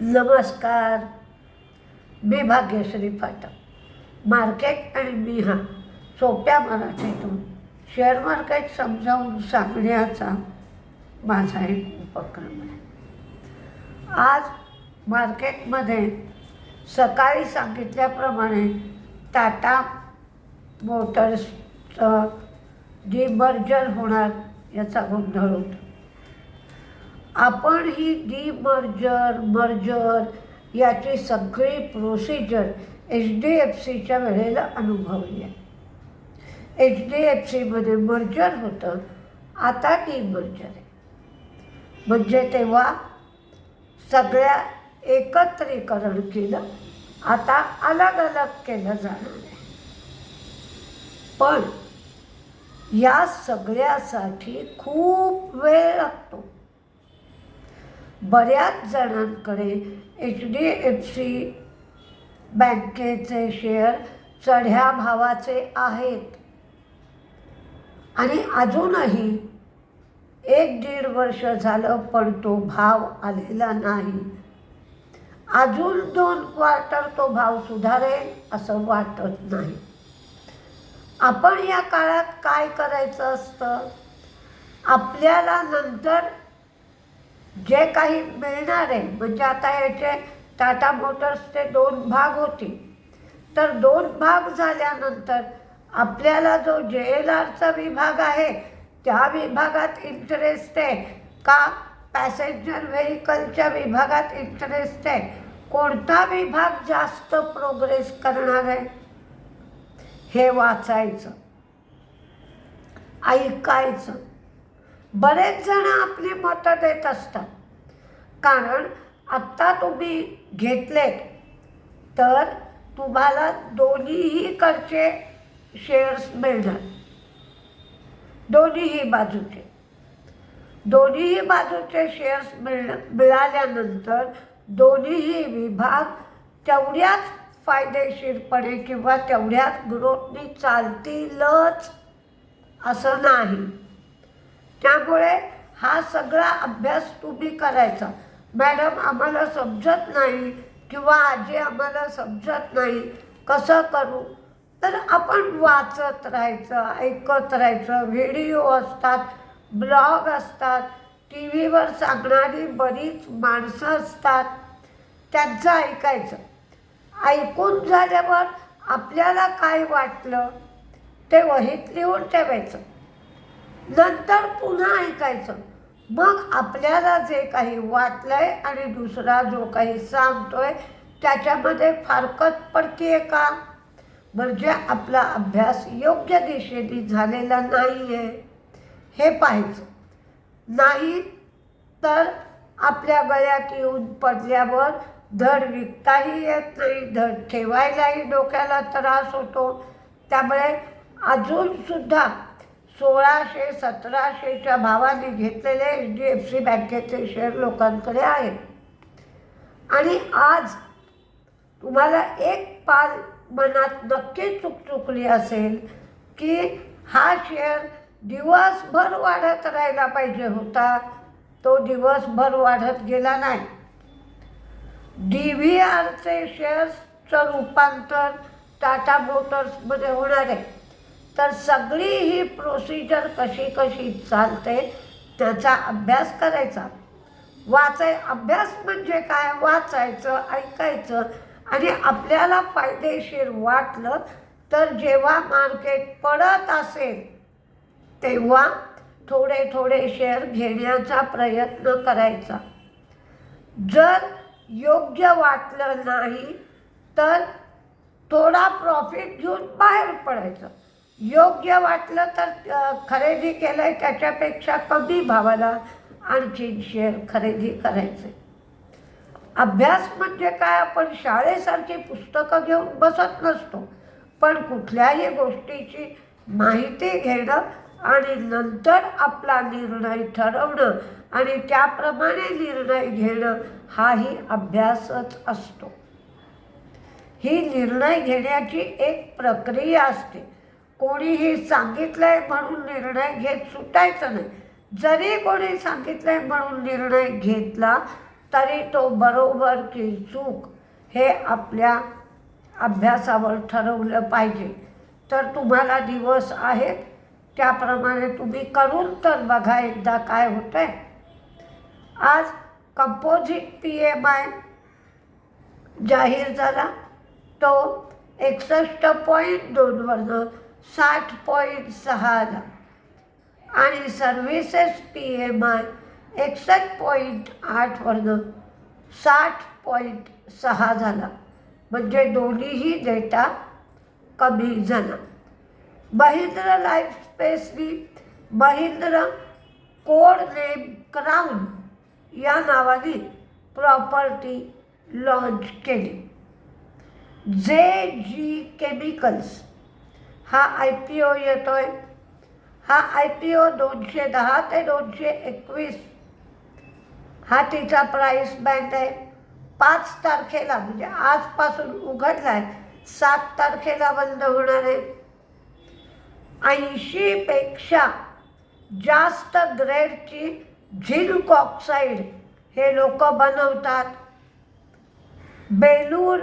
नमस्कार. मी भाग्यश्री पाठक. मार्केट आणि मी हा सोप्या मराठीतून शेअर मार्केट समजावून सांगण्याचा माझा एक उपक्रम आहे. आज मार्केटमध्ये सकाळी सांगितल्याप्रमाणे टाटा मोटर्सचं डिमर्जर होणार याचा गोंधळ होतो. आपण ही डिमर्जर मर्जर याची सगळी प्रोसिजर एच डी एफ सीच्या वेळेला अनुभवली. आहे एच डी एफ सीमध्ये मर्जर होतं आता डिमर्जर आहे. म्हणजे तेव्हा सगळ्या एकत्रीकरण केलं आता अलग अलग केलं जाणार आहे. पण या सगळ्यासाठी खूप वेळ लागतो. बऱ्याच जणांकडे एच डी एफ सी बँकेचे शेअर चढ्या भावाचे आहेत. आणि अजूनही एक दीड वर्ष झालं पण तो भाव आलेला नाही. अजून दोन क्वार्टर तो भाव सुधारेल असं वाटत नाही. आपण या काळात काय करायचं असतं? आपल्याला नंतर जे काही मिळणार आहे म्हणजे आता याचे टाटा मोटर्सचे दोन भाग होते तर दोन भाग झाल्यानंतर आपल्याला जो जे एल आरचा विभाग आहे त्या विभागात इंटरेस्ट आहे का? पॅसेंजर व्हेकलच्या विभागात इंटरेस्ट आहे. कोणता विभाग जास्त प्रोग्रेस करणार आहे? हे वाचायचं ऐकायचं. बरेच जण आपली मतं देत असतात. कारण आत्ता तुम्ही घेतलेत तर तुम्हाला दोन्हीकडचे शेअर्स मिळणार. दोन्हीही बाजूचे. दोन्हीही बाजूचे शेअर्स मिळ मिळाल्यानंतर दोन्हीही विभाग तेवढ्याच फायदेशीरपणे किंवा तेवढ्याच ग्रोथनी चालतीलच असं नाही. त्यामुळे हा सगळा अभ्यास तुम्ही करायचा. मॅडम आम्हाला समजत नाही किंवा आजी आम्हाला समजत नाही कसं करू? तर आपण वाचत राहायचं ऐकत राहायचं. व्हिडिओ असतात ब्लॉग असतात टी व्हीवर सांगणारी बरीच माणसं असतात. त्यांचं ऐकायचं. ऐकून झाल्यावर आपल्याला काय वाटलं ते वहीत लिहून ठेवायचं. नंतर पुन्हा ऐकायचं. मग आपल्याला जे काही वाटलंय आणि दुसरा जो काही सांगतोय त्याच्यामध्ये फारकत पडतीये का? म्हणजे आपला अभ्यास योग्य दिशेने झालेला नाही आहे हे पाहायचं. नाही तर आपल्या गळ्यात येऊन पडल्यावर धड विकताही येत नाही धड ठेवायलाही डोक्याला त्रास होतो. त्यामुळे अजूनसुद्धा सोळाशे सतराशेच्या भावाने घेतलेले एच डी एफ सी बँकेचे शेअर लोकांकडे आहेत. आणि आज तुम्हाला एक पाल मनात नक्की चूक चुकली असेल की हा शेअर दिवसभर वाढत राहिला पाहिजे होता तो दिवसभर वाढत गेला नाही. डी व्ही आरचे शेअर्सचं रूपांतर टाटा मोटर्समध्ये होणार आहे. तर सगळी ही प्रोसिजर कशी कशी चालते त्याचा अभ्यास करायचा. वाचाय अभ्यास म्हणजे काय? वाचायचं ऐकायचं आणि आपल्याला फायदेशीर वाटलं तर जेव्हा मार्केट पडत असेल तेव्हा थोडे थोडे शेअर घेण्याचा प्रयत्न करायचा. जर योग्य वाटलं नाही तर थोडा प्रॉफिट घेऊन बाहेर पडायचं. योग्य वाटलं तर खरेदी केलं आहे त्याच्यापेक्षा कमी भावाला आणखी शेअर खरेदी करायचे. अभ्यास म्हणजे काय? आपण शाळेसारखी पुस्तकं घेऊन बसत नसतो. पण कुठल्याही गोष्टीची माहिती घेणं आणि नंतर आपला निर्णय ठरवणं आणि त्याप्रमाणे निर्णय घेणं हाही अभ्यासच असतो. ही निर्णय घेण्याची एक प्रक्रिया असते. कोणीही सांगितलंय म्हणून निर्णय घेत सुटायचं नाही. जरी कोणी सांगितलंय म्हणून निर्णय घेतला तरी तो बरोबर की चूक हे आपल्या अभ्यासावर ठरवलं पाहिजे. तर तुम्हाला दिवस आहेत त्याप्रमाणे तुम्ही करून तर बघा एकदा काय होतं आहे आज कंपोजिट पी एम आय जाहीर झाला. तो एकसष्ट पॉईंट दोनवरनं साठ पॉईंट सहा आला आणि सर्व्हिसेस पी एम आय एकसष्ट पॉईंट आठवरनं साठ पॉईंट सहा झाला. म्हणजे दोन्हीही डेटा कमी झाला. महिंद्र लाईफ स्पेसनी महिंद्र कोड नेम क्राऊन या नावाने प्रॉपर्टी लॉन्च केली. जे जी केमिकल्स हा आय पी ओ येतो आहे हा आय पी ओ दोनशे दहा ते दोनशे एकवीस. हा तिचा प्राईस बँड आहे पाच तारखेला म्हणजे आजपासून उघडला आहे सात तारखेला बंद होणार आहे. ऐंशीपेक्षा जास्त ग्रेडची झिंक ऑक्साईड हे लोक बनवतात. बेलूर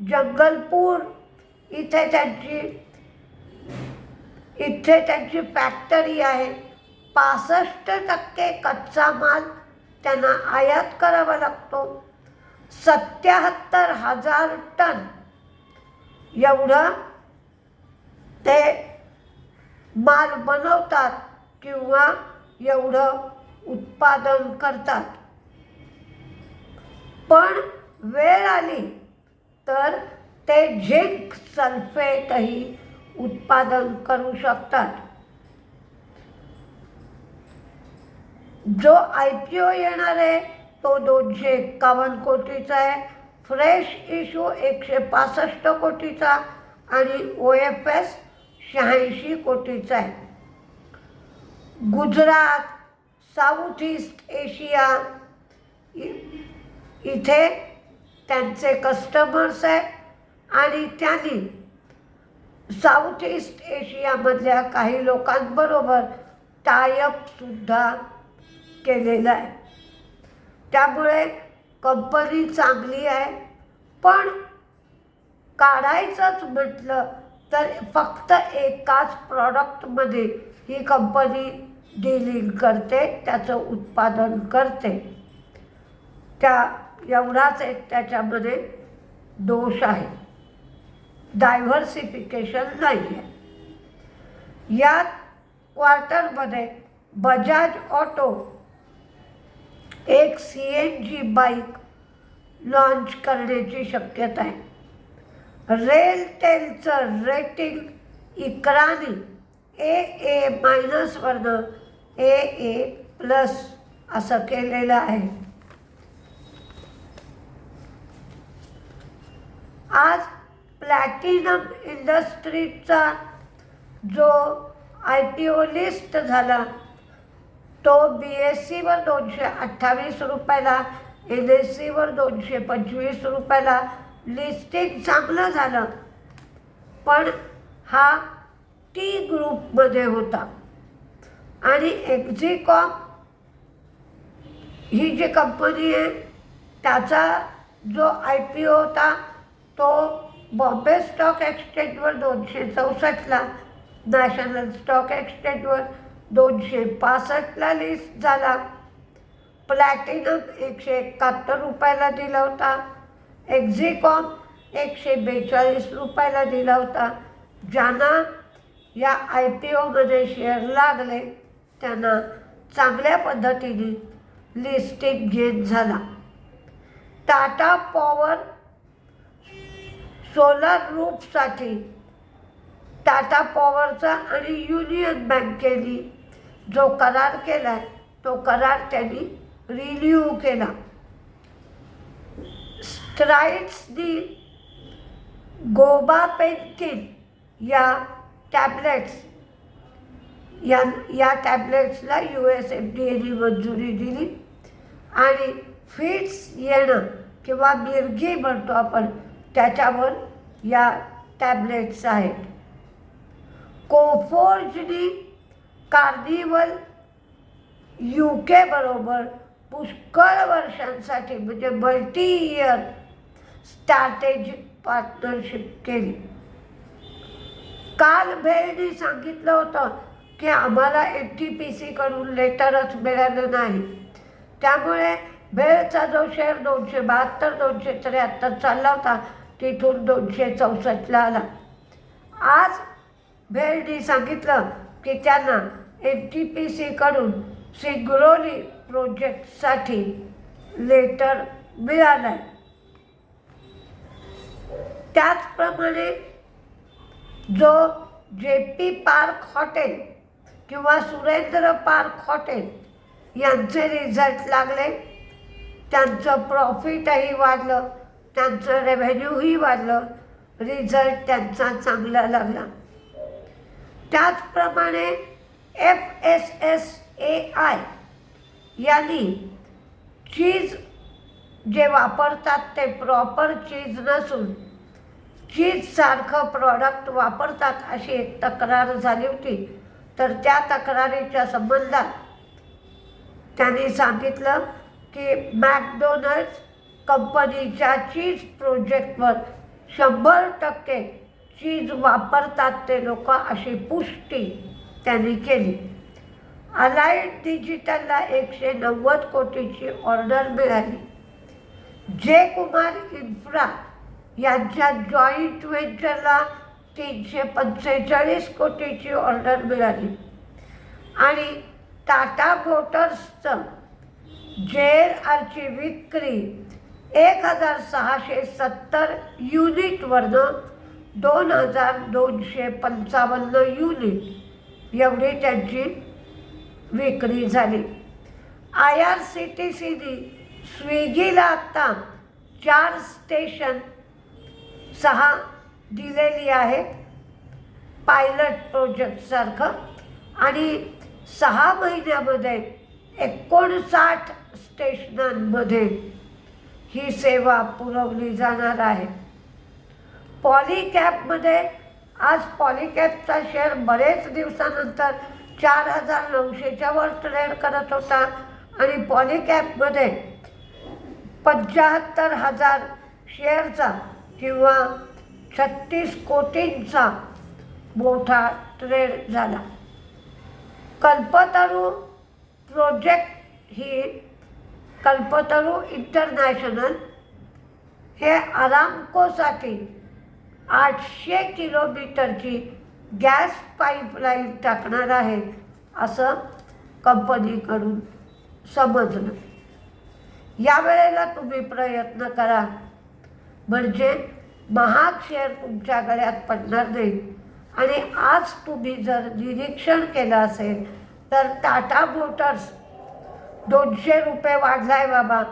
जंगलपूर इथे त्यांची इथे त्यांची फॅक्टरी आहे. पासष्ट टक्के कच्चा माल त्यांना आयात करावा लागतो. सत्याहत्तर हजार टन. एवढं ते माल बनवतात किंवा एवढं उत्पादन करतात. पण वेळ आली तर ते झिंक सल्फेटही उत्पादन करू शकतात. जो आय पी ओ येणार आहे तो दोनशे एक्कावन्न कोटीचा आहे. फ्रेश इशू एकशे पासष्ट कोटीचा आणि ओ एफ एस शहाऐंशी कोटीचा आहे. गुजरात साऊथ ईस्ट एशिया इ- इथे त्यांचे कस्टमर्स आहे आणि त्यांनी साऊथ ईस्ट एशियामधल्या काही लोकांबरोबर टायअपसुद्धा केलेला आहे. त्यामुळे कंपनी चांगली आहे पण काढायचंच म्हटलं तर फक्त एकाच प्रॉडक्टमध्ये ही कंपनी डीलिंग करते त्याचं उत्पादन करते. त्या एवढाच एक त्याच्यामध्ये दोष आहे. डायव्हर्सिफिकेशन नाही आहे या क्वार्टरमध्ये बजाज ऑटो एक C N G bike launch करण्याची शक्यता आहे. रेलटेलचं रेटिंग इकरानी ए ए मायनसवरनं ए ए प्लस असं केलेलं आहे. आज प्लॅटिनम इंडस्ट्रीजचा जो आय पी ओ लिस्ट झाला तो बी एस सीवर दोनशे अठ्ठावीस रुपयाला एन एस सीवर दोनशे पंचवीस रुपयाला लिस्टिंग चांगलं झालं. पण हा टी ग्रुपमध्ये होता. आणि एक्झिकॉम ही जी कंपनी आहे त्याचा जो आय पी ओ होता तो बॉम्बे स्टॉक एक्सचेंजवर दोनशे चौसष्टला नॅशनल स्टॉक एक्सचेंजवर दोनशे पासष्टला लिस्ट झाला. प्लॅटिनम एकशे एकाहत्तर रुपयाला दिला होता. एक्झिकॉम एकशे बेचाळीस रुपयाला दिला होता. ज्यांना या आय पी ओमध्ये शेअर लागले त्यांना चांगल्या पद्धतीने लिस्टिंग घेत झाला. टाटा पॉवर सोलर रूफसाठी टाटा पॉवरचा आणि युनियन बँकेनी जो करार केला आहे तो करार त्यांनी रिन्यू केला. स्ट्राइट्सनी गोबापेन्थिन या टॅबलेट्स या या टॅबलेट्सला यू एस एफ डी एने मंजुरी दिली. आणि फिट्स येणं किंवा मिरगी म्हणतो आपण त्याच्यावर या टॅबलेट्स आहेत. कोफोर्जनी कार्निवल यू केबरोबर पुष्कळ वर्षांसाठी म्हणजे मल्टी इयर स्ट्रॅटेजिक पार्टनरशिप केली. काल भेलनी सांगितलं होतं की आम्हाला एन टी पी सीकडून लेटरच मिळालं नाही. त्यामुळे भेळचा जो शेअर दोनशे बहात्तर दोनशे त्र्याहत्तर चालला होता तिथून दोनशे चौसष्टला आला. आज भेलनी सांगितलं की त्यांना एन टी पी सीकडून सिंगरोली प्रोजेक्टसाठी लेटर मिळालं आहे त्याचप्रमाणे जो जे पी पार्क हॉटेल किंवा सुरेंद्र पार्क हॉटेल यांचे रिझल्ट लागले. त्यांचं प्रॉफिटही वाढलं. त्यांचं रेव्हेन्यूही वाढलं. रिझल्ट त्यांचा चांगला लागला. त्याचप्रमाणे F S S A I यांनी चीज जे वापरतात ते प्रॉपर चीज नसून चीजसारखं प्रॉडक्ट वापरतात अशी एक तक्रार झाली होती. तर त्या तक्रारीच्या संबंधात त्यांनी सांगितलं की मॅकडोनल्ड्स कंपनीच्या चीज प्रोजेक्टवर शंभर टक्के चीज वापरतात ते लोक अशी पुष्टी त्यांनी केली. अलाइड डिजिटलला एकशे नव्वद कोटीची ऑर्डर मिळाली. जे कुमार इन्फ्रा यांच्या जॉईंट व्हेंचरला तीनशे पंचेचाळीस कोटीची ऑर्डर मिळाली. आणि टाटा मोटर्सचं जेर आरची विक्री एक हजार सहाशे सत्तर युनिटवरनं दोन हजार दोनशे पंचावन्न युनिट एवढी त्यांची विक्री झाली. आय आर सी टी सीने स्विगीला आत्ता चार स्टेशन सहा दिलेली आहेत. पायलट प्रोजेक्टसारखं आणि सहा महिन्यामध्ये एकोणसाठ स्टेशनांमध्ये ही सेवा पुरवली जाणार आहे. पॉलिकॅपमध्ये आज पॉलिकॅपचा शेअर बरेच दिवसानंतर चार हजार नऊशेच्या वर ट्रेड करत होता आणि पॉलिकॅपमध्ये पंच्याहत्तर हजार शेअरचा किंवा छत्तीस कोटींचा मोठा ट्रेड झाला. कल्पतरू प्रोजेक्ट ही कल्पतरू इंटरनॅशनल हे आरामकोसाठी आठशे किलोमीटरची गॅस पाईपलाईन टाकणार आहे असं कंपनीकडून समजलं. यावेळेला तुम्ही प्रयत्न करा. म्हणजे महाग शेअर तुमच्या गळ्यात पडणार नाही. आणि आज तुम्ही जर निरीक्षण केलं असेल तर टाटा मोटर्स दोनशे रुपये वाढलाय बाबा.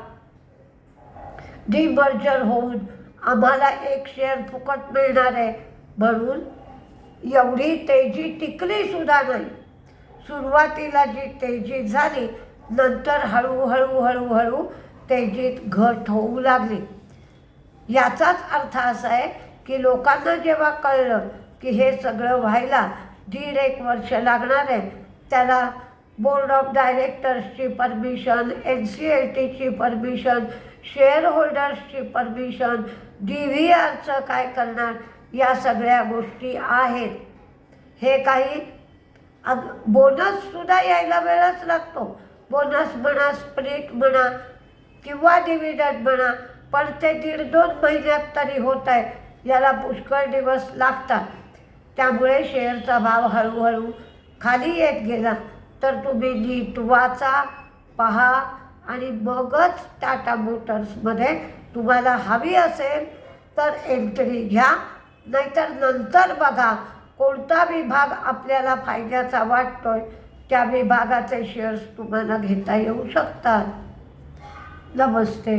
डिमर्जर होऊन आम्हाला एक शेअर फुकट मिळणार आहे. म्हणून एवढी तेजी टिकली सुद्धा नाही. सुरुवातीला जी तेजी झाली नंतर हळूहळू हळूहळू तेजीत घट होऊ लागली. याचाच अर्थ असा आहे की लोकांना जेव्हा कळलं की हे सगळं व्हायला दीड एक वर्ष लागणार आहे त्याला बोर्ड ऑफ डायरेक्टर्सची परमिशन एन सी एल टीची परमिशन शेअर होल्डर्सची परमिशन डी व्ही आरचं काय करणार या सगळ्या गोष्टी आहेत. हे काही अग बोनससुद्धा यायला वेळच लागतो. बोनस म्हणा स्प्रिट म्हणा किंवा डिव्हिडंड म्हणा पण ते दीड दोन महिन्यात तरी होत आहे. याला पुष्कळ दिवस लागतात. त्यामुळे शेअरचा भाव हळूहळू खाली येत गेला. तर तुम्ही नीट वाचा पहा आणि मगच टाटा मोटर्समध्ये तुम्हाला हवी असेल तर एंट्री घ्या. नाहीतर नंतर बघा कोणता विभाग आपल्याला फायद्याचा वाटतो आहे त्या विभागाचे शेअर्स तुम्हाला घेता येऊ शकतात. नमस्ते.